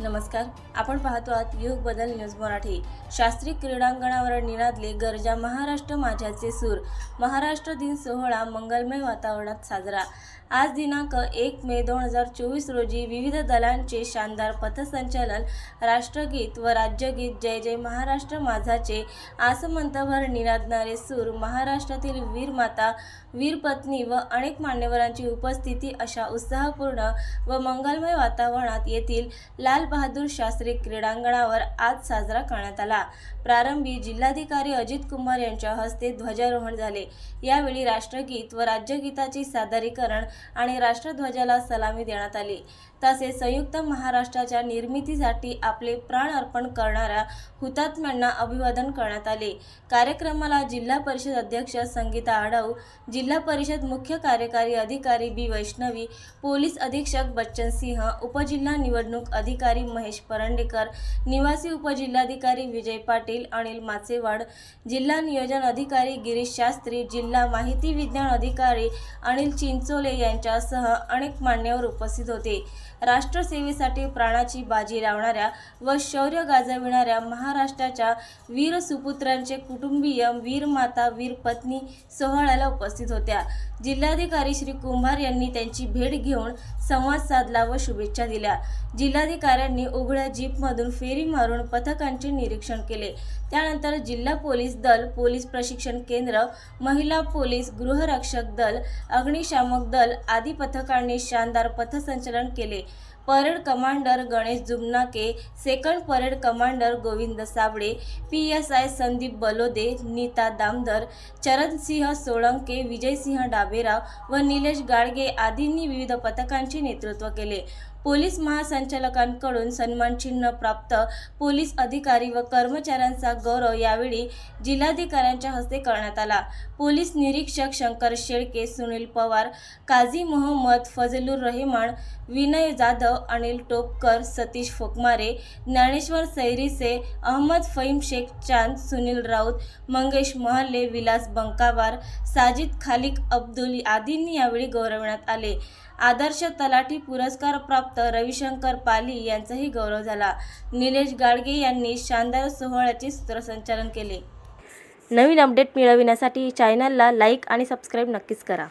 नमस्कार. आपण पाहतो आहात युग बदल न्यूज मराठी. शास्त्रीय क्रीडांगणावर निनादले गरजा महाराष्ट्र माझ्याचे सूर. महाराष्ट्र दिन सोहळा मंगलमय वातावरणात साजरा. आज दिनांक एक मे दोन हजार चोवीस रोजी विविध दलांचे शानदार पथसंचलन राष्ट्रगीत व राज्यगीत जय जय महाराष्ट्र माझाचे आसमंतभर निनादणारे सूर महाराष्ट्रातील वीरमाता वीरपत्नी व अनेक मान्यवरांची उपस्थिती अशा उत्साहपूर्ण व मंगलमय वातावरणात येथील लाल बहादूर शास्त्री क्रीडांगणावर आज साजरा करण्यात आला. प्रारंभी जिल्हाधिकारी अजित कुमार यांच्या हस्ते ध्वजारोहण झाले. यावेळी राष्ट्रगीत व राज्यगीताचे सादरीकरण आणि राष्ट्रध्वजाला सलामी देण्यात आली. तसेच संयुक्त महाराष्ट्राच्या निर्मितीसाठी आपले प्राण अर्पण करणाऱ्या हुतात्म्यांना अभिवादन करण्यात आले. कार्यक्रमाला जिल्हा परिषद अध्यक्ष संगीता आढाऊ जिल्हा परिषद मुख्य कार्यकारी अधिकारी बी वैष्णवी पोलीस अधीक्षक बच्चन सिंह उपजिल्हा निवडणूक अधिकारी महेश परंडेकर निवासी उपजिल्हाधिकारी विजय पाटील अनिल माचेवाड जिल्हा नियोजन अधिकारी गिरीश शास्त्री जिल्हा माहिती विज्ञान अधिकारी अनिल चिंचोले यांच्यासह अनेक मान्यवर उपस्थित होते. राष्ट्रसेवेसाठी प्राणाची बाजी लावणाऱ्या व शौर्य गाजविणाऱ्या महाराष्ट्राच्या वीर सुपुत्रांचे कुटुंबीय वीर माता वीर पत्नी सोहळ्याला उपस्थित होत्या. जिल्हाधिकारी श्री कुंभार यांनी त्यांची भेट घेऊन संवाद साधला व शुभेच्छा दिल्या. जिल्हाधिकाऱ्यांनी उघड्या जीपमधून फेरी मारून पथकांचे निरीक्षण केले. त्यानंतर जिल्हा पोलीस दल पोलीस प्रशिक्षण केंद्र महिला पोलीस गृहरक्षक दल अग्निशामक दल आदी पथकांनी शानदार पथसंचलन केले. Parade commander Ganesh Jumnake second parade commander Govind Sable P S I Sandeep Balode Neeta Damdar Charansingh Solanke Vijaysingh Daberao व निलेश गाडगे आदींनी विविध पथकांचे नेतृत्व केले. पोलीस महासंचालकांकडून सन्मानचिन्ह प्राप्त पोलीस अधिकारी व कर्मचाऱ्यांचा गौरव यावेळी जिल्हाधिकाऱ्यांच्या हस्ते करण्यात आला. पोलीस निरीक्षक शंकर शेळके सुनील पवार काझी मोहम्मद फजलुर रहमान विनय जाधव अनिल टोपकर सतीश फोकमारे ज्ञानेश्वर सैरीसे अहमद फहीम शेख चांद सुनील राऊत मंगेश महाले विलास बंकावार साजिद खालिक अब्दुल आदींनी यावेळी गौरवण्यात आले. आदर्श तलाठी पुरस्कार प्राप्त रविशंकर पाली यांचाही गौरव झाला. निलेश गाडगे यांनी शानदार सोहळ्याचे सूत्रसंचालन केले. नवीन अपडेट मिळविण्यासाठी चॅनलला लाईक आणि सबस्क्राईब नक्कीच करा.